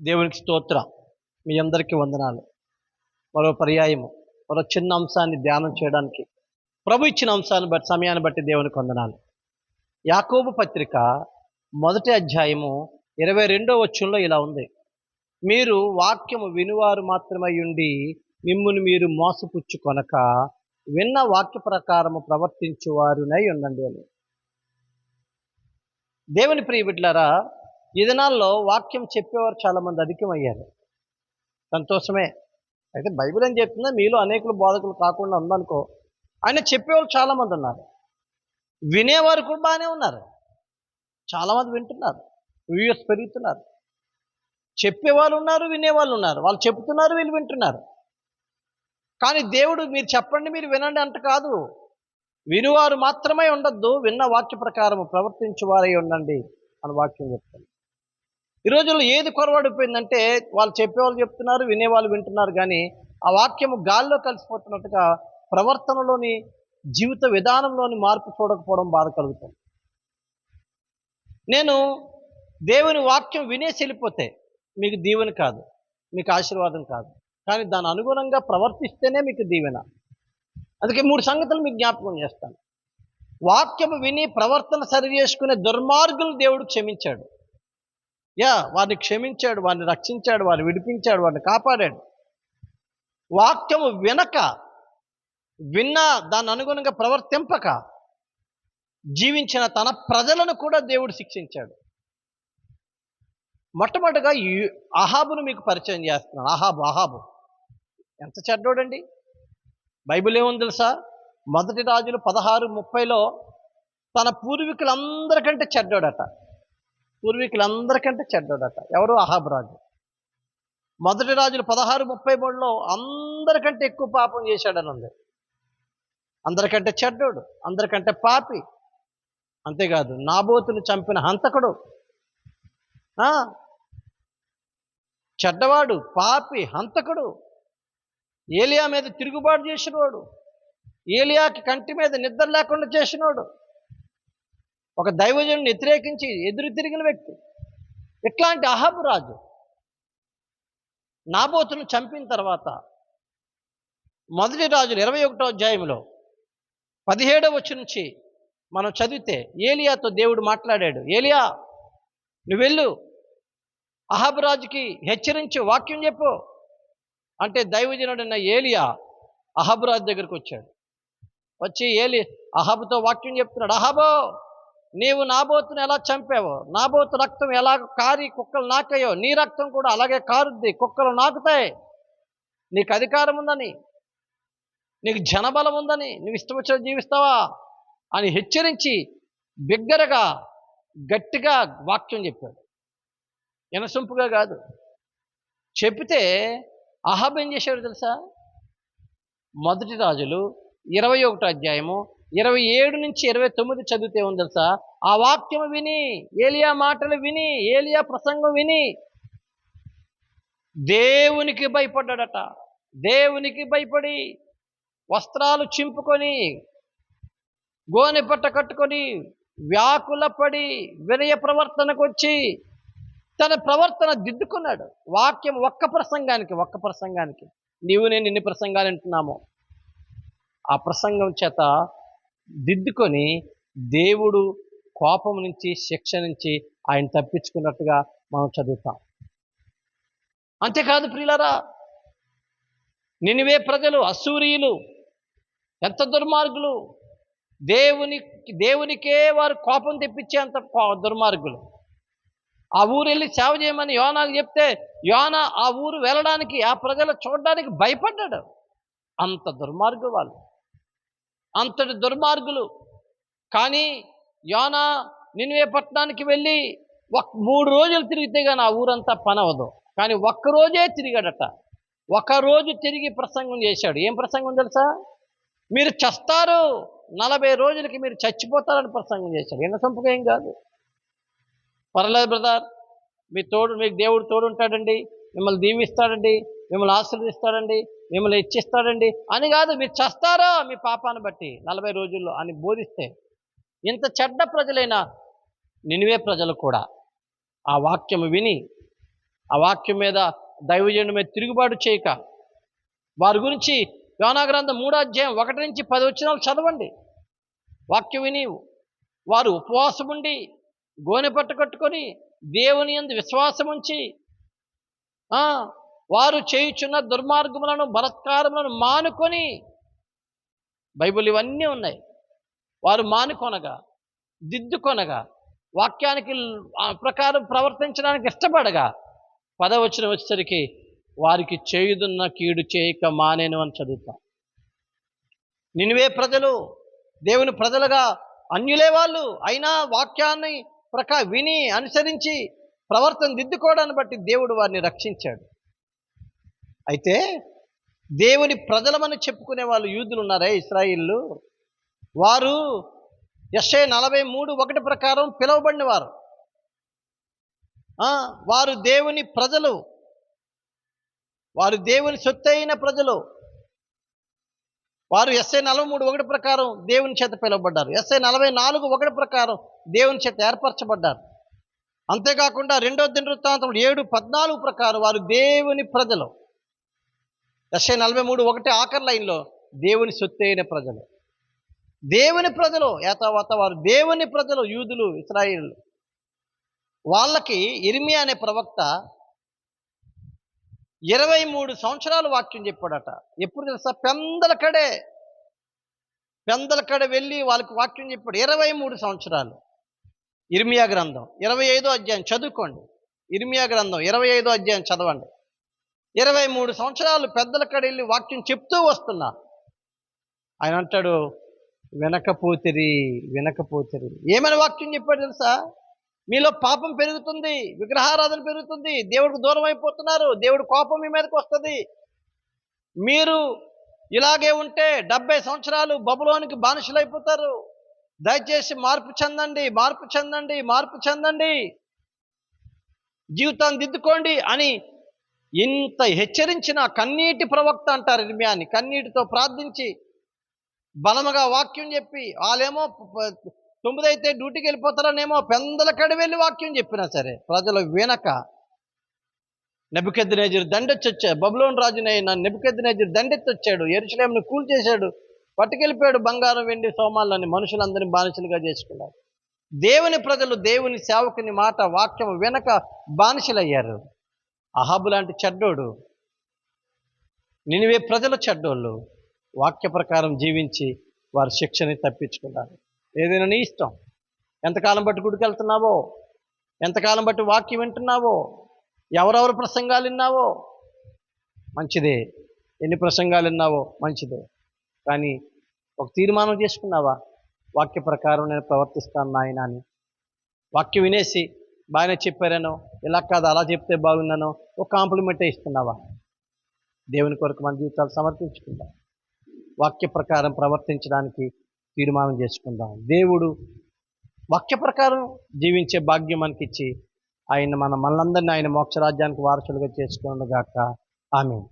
దేవునికి స్తోత్ర. మీ అందరికీ వందనాలు. మరో పర్యాయము మరో చిన్న అంశాన్ని ధ్యానం చేయడానికి. ప్రభు ఇచ్చిన అంశాన్ని బట్టి సమయాన్ని బట్టి దేవునికి వందనాలు. యాకోబు పత్రిక మొదటి అధ్యాయము ఇరవై రెండో వచ్చంలో ఇలా ఉంది. మీరు వాక్యము వినువారు మాత్రమై ఉండి మిమ్మును మీరు మోసపుచ్చుకొనక విన్న వాక్య ప్రకారము ప్రవర్తించువారునై ఉండండి అని. దేవుని ప్రియ బిడ్డలారా ఈ దినాల్లో వాక్యం చెప్పేవారు చాలామంది అధికమయ్యారు. సంతోషమే. అయితే బైబిల్ ఏం చెప్తుందో మీలో అనేకులు బోధకులు కాకుండా ఉందనుకో ఆయన చెప్పేవాళ్ళు చాలామంది ఉన్నారు. వినేవారు కూడా బాగానే ఉన్నారు. చాలామంది వింటున్నారు. వ్యూస్ పెరుగుతున్నారు. చెప్పేవాళ్ళు ఉన్నారు వినేవాళ్ళు ఉన్నారు. వాళ్ళు చెప్తున్నారు వీళ్ళు వింటున్నారు. కానీ దేవుడు మీరు చెప్పండి మీరు వినండి అంట కాదు. వినువారు మాత్రమే ఉండొద్దు విన్న వాక్య ప్రకారం ప్రవర్తించేవారై ఉండండి అని వాక్యం చెప్తాను ఈ రోజుల్లో ఏది కొరవడిపోయిందంటే వాళ్ళు చెప్పేవాళ్ళు చెప్తున్నారు వినేవాళ్ళు వింటున్నారు కానీ ఆ వాక్యము గాల్లో కలిసిపోతున్నట్టుగా ప్రవర్తనలోని జీవిత విధానంలోని మార్పు చూడకపోవడం బాధ కలుగుతుంది. నేను దేవుని వాక్యం వినేసి వెళ్ళిపోతే మీకు దీవెన కాదు మీకు ఆశీర్వాదం కాదు. కానీ దాని అనుగుణంగా ప్రవర్తిస్తేనే మీకు దీవెన. అందుకే మూడు సంగతులు మీకు జ్ఞాపకం చేస్తాను. వాక్యము విని ప్రవర్తన సరి చేసుకునే దుర్మార్గులు దేవుడు క్షమించాడు. యా వారిని క్షమించాడు వారిని రక్షించాడు వారిని విడిపించాడు వారిని కాపాడాడు. వాక్యము వినక విన్న దాని అనుగుణంగా ప్రవర్తింపక జీవించిన తన ప్రజలను కూడా దేవుడు శిక్షించాడు. మొట్టమొదటిగా ఈ అహాబును మీకు పరిచయం చేస్తున్నాను. అహాబు అహాబు. ఎంత చెడ్డోడండి. బైబిల్ ఏముంది తెలుసా? మొదటి రాజులు పదహారు ముప్పైలో తన పూర్వీకులందరికంటే చెడ్డోడట. పూర్వీకులందరికంటే చెడ్డోడట. ఎవరు? అహాబ్ రాజు. మొదటి రాజులు పదహారు ముప్పై మూడులో అందరికంటే ఎక్కువ పాపం చేశాడని ఉంది. అందరికంటే చెడ్డోడు అందరికంటే పాపి. అంతేకాదు నాబోతును చంపిన హంతకుడు. ఆ, చెడ్డవాడు పాపి హంతకుడు. ఏలియా మీద తిరుగుబాటు చేసినవాడు ఏలియాకి కంటి మీద నిద్ర లేకుండా చేసినవాడు ఒక దైవజను వ్యతిరేకించి ఎదురు తిరిగిన వ్యక్తి. ఇట్లాంటి అహబ్ రాజు నాబోతును చంపిన తర్వాత మొదటి రాజులు ఇరవై ఒకటో అధ్యాయంలో పదిహేడవ వచ్చి నుంచి మనం చదివితే ఏలియాతో దేవుడు మాట్లాడాడు ఏలియా నువ్వు వెళ్ళు అహబ్ రాజుకి హెచ్చరించి వాక్యం చెప్పు. అంటే దైవజనుడైన ఏలియా అహబ్ రాజు దగ్గరికి వచ్చాడు. వచ్చి ఏలి అహబుతో వాక్యం చెప్తున్నాడు అహబో నీవు నాబోతును ఎలా చంపావో నాబోతు రక్తం ఎలా కారి కుక్కలు నాకాయో నీ రక్తం కూడా అలాగే కారుద్ది కుక్కలు నాకుతాయి. నీకు అధికారం ఉందని నీకు జనబలం ఉందని నువ్వు ఇష్టం వచ్చిన జీవిస్తావా అని హెచ్చరించి బిగ్గరగా గట్టిగా వాక్యం చెప్పాడు. వినసొంపుగా కాదు. చెప్తే అహబ్ ఏం చేశాడు తెలుసా? మొదటి రాజులు ఇరవై ఒకటో అధ్యాయము ఇరవై ఏడు నుంచి ఇరవై తొమ్మిది చదివితే ఉంది తెలుసా? ఆ వాక్యం విని ఏలియా మాటలు విని ఏలియా ప్రసంగం విని. దేవునికి భయపడ్డాడట. దేవునికి భయపడి వస్త్రాలు చింపుకొని గోనె పట్ట కట్టుకొని వ్యాకులపడి వినయ ప్రవర్తనకు వచ్చి తన ప్రవర్తన దిద్దుకున్నాడు. వాక్యం ఒక్క ప్రసంగానికి ఒక్క ప్రసంగానికి. నీవు నేను ఎన్ని ప్రసంగాలు వింటున్నామో. ఆ ప్రసంగం చేత దిద్దుకొని దేవుడు కోపం నుంచి శిక్ష నుంచి ఆయన తప్పించుకున్నట్టుగా మనం చదువుతాం. అంతేకాదు ప్రియులరా నినివే ప్రజలు అసూరియులు ఎంత దుర్మార్గులు దేవుని దేవునికే వారు కోపం తెప్పించేంత కో- దుర్మార్గులు. ఆ ఊరు వెళ్ళి సేవ చేయమని యోనాకు చెప్తే యోన ఆ ఊరు వెళ్ళడానికి ఆ ప్రజలు చూడడానికి భయపడ్డాడు. అంత దుర్మార్గు వాళ్ళు. అంతటి దుర్మార్గులు. కానీ యోనా నిన్వే పట్టణానికి వెళ్ళి ఒక మూడు రోజులు తిరిగితే కానీ ఆ ఊరంతా పనవదు కానీ ఒక్క రోజే తిరిగాడట. ఒకరోజు తిరిగి ప్రసంగం చేశాడు. ఏం ప్రసంగం తెలుసా? మీరు చస్తారు నలభై రోజులకి మీరు చచ్చిపోతారని ప్రసంగం చేశాడు. ఎన్న సంపుగా ఏం కాదు. పర్లేదు బ్రదర్ మీ తోడు మీకు దేవుడు తోడు ఉంటాడండి మిమ్మల్ని దీవిస్తాడండి. మిమ్మల్ని ఆశీర్వదిస్తాడండి. మిమ్మల్ని ఇచ్చిస్తాడండి. అని కాదు మీరు చస్తారా మీ పాపాన్ని బట్టి నలభై రోజుల్లో అని బోధిస్తే ఇంత చెడ్డ ప్రజలైన నినివే ప్రజలు కూడా ఆ వాక్యం విని ఆ వాక్యం మీద దైవజనుడి మీద తిరుగుబాటు చేయక వారి గురించి యోనాగ్రంథం మూడో అధ్యాయం ఒకటి నుంచి పది వచ్చినాలు చదవండి. వాక్యం విని వారు ఉపవాసం ఉండి గోనె పట్టు కట్టుకొని దేవుని యందు విశ్వాసం ఉంచి వారు చేయుచున్న దుర్మార్గములను బలత్కారములను మానుకొని బైబిల్ ఇవన్నీ ఉన్నాయి. వారు మానుకొనగా దిద్దుకొనగా వాక్యానికి ప్రకారం ప్రవర్తించడానికి ఇష్టపడగా పదవచనం వచ్చేసరికి వారికి చేయుదున్న కీడు చేయక మానేను అని చదువుతాం. నినివే ప్రజలు దేవుని ప్రజలుగా అన్యులే వాళ్ళు అయినా వాక్యాన్ని ప్రకా విని అనుసరించి ప్రవర్తన దిద్దుకోవడాన్ని బట్టి దేవుడు వారిని రక్షించాడు. అయితే దేవుని ప్రజలమని చెప్పుకునే వాళ్ళు యూదులు ఉన్నారే ఇస్రాయిల్లు వారు ఎస్ఐ నలభై మూడు ఒకటి ప్రకారం పిలువబడిన వారు వారు దేవుని ప్రజలు. వారు దేవుని సొత్తైన ప్రజలు. వారు ఎస్ఐ నలభై మూడు ఒకటి ప్రకారం దేవుని చేత పిలువబడ్డారు. ఎస్ఐ నలభై నాలుగు ఒకటి ప్రకారం దేవుని చేత ఏర్పరచబడ్డారు. అంతేకాకుండా రెండో దినవృత్తాంతం ఏడు పద్నాలుగు ప్రకారం వారు దేవుని ప్రజలు. దశ నలభై మూడు ఒకటే ఆఖరి లైన్లో దేవుని సొత్తైన ప్రజలు. దేవుని ప్రజలు ఏతావాత వారు దేవుని ప్రజలు యూదులు ఇస్రాయిల్. వాళ్ళకి ఇర్మియా అనే ప్రవక్త ఇరవై మూడు సంవత్సరాలు వాక్యం చెప్పాడట. ఎప్పుడు తెలుసా? పెందల కడే పెందల కడ వెళ్ళి వాళ్ళకి వాక్యం చెప్పాడు. ఇరవై మూడు సంవత్సరాలు. ఇర్మియా గ్రంథం. ఇరవై ఐదో అధ్యాయం. చదువుకోండి. ఇర్మియా గ్రంథం. ఇరవై ఐదో అధ్యాయం చదవండి. ఇరవై మూడు సంవత్సరాలు పెద్దల కడ వెళ్ళి వాక్యం చెప్తూ వస్తున్నా. ఆయన అంటాడు వినకపోతిరి వినకపోతిరి. ఏమని వాక్యం చెప్పాడు తెలుసా? మీలో పాపం పెరుగుతుంది విగ్రహారాధన పెరుగుతుంది దేవుడికి దూరం అయిపోతున్నారు దేవుడి కోపం మీ మీదకి వస్తుంది. మీరు ఇలాగే ఉంటే డెబ్బై సంవత్సరాలు బబులోనికి బానిసలు అయిపోతారు. దయచేసి మార్పు చెందండి మార్పు చెందండి మార్పు చెందండి. జీవితాన్ని దిద్దుకోండి అని ఇంత హెచ్చరించిన కన్నీటి ప్రవక్త అంటారు ఇర్మియాని. కన్నీటితో ప్రార్థించి బలముగా వాక్యం చెప్పి వాళ్ళేమో తొమ్మిదైతే డ్యూటీకి వెళ్ళిపోతారనేమో పెందల కడి వెళ్ళి వాక్యం చెప్పినా సరే ప్రజలు వినక. నెబుకెద్దినేజర్ దండెత్తి వచ్చాడు బబులోన్ రాజునైన నెబుకెద్దినేజర్ దండెత్తి వచ్చాడు ఎరుసలేంను కూల్ చేశాడు పట్టుకెళ్ళిపోయాడు బంగారం వెండి సోమాలని మనుషులందరినీ బానిసలుగా చేసుకున్నారు. దేవుని ప్రజలు దేవుని సేవకుని మాట వాక్యం వెనక బానిసలయ్యారు. అహాబు లాంటి చెడ్డోడు నినివే ప్రజలు చెడ్డోళ్ళు వాక్య ప్రకారం జీవించి వారి శిక్షని తప్పించుకున్నారు. ఏదైనా నీ ఇష్టం. ఎంతకాలం బట్టి గుడికి వెళ్తున్నావో ఎంతకాలం బట్టి వాక్యం వింటున్నావో? ఎవరెవరు ప్రసంగాలు విన్నావో? మంచిదే. ఎన్ని ప్రసంగాలు విన్నావో? మంచిదే. కానీ ఒక తీర్మానం చేసుకున్నావా? వాక్య ప్రకారం నేను ప్రవర్తిస్తాను నాయన అని. వాక్యం వినేసి బాగానే చెప్పారనో? ఇలా కాదు అలా చెప్తే బాగుందనో ఒక కాంప్లిమెంటే ఇస్తున్నావా? దేవుని కొరకు మన జీవితాలు సమర్పించుకుందాం. వాక్య ప్రకారం ప్రవర్తించడానికి తీర్మానం చేసుకుందాం. దేవుడు వాక్య ప్రకారం జీవించే భాగ్యం మనకిచ్చి ఆయన మన మనందరినీ ఆయన మోక్షరాజ్యానికి వారసులుగా చేసుకున్నగాక ఆమె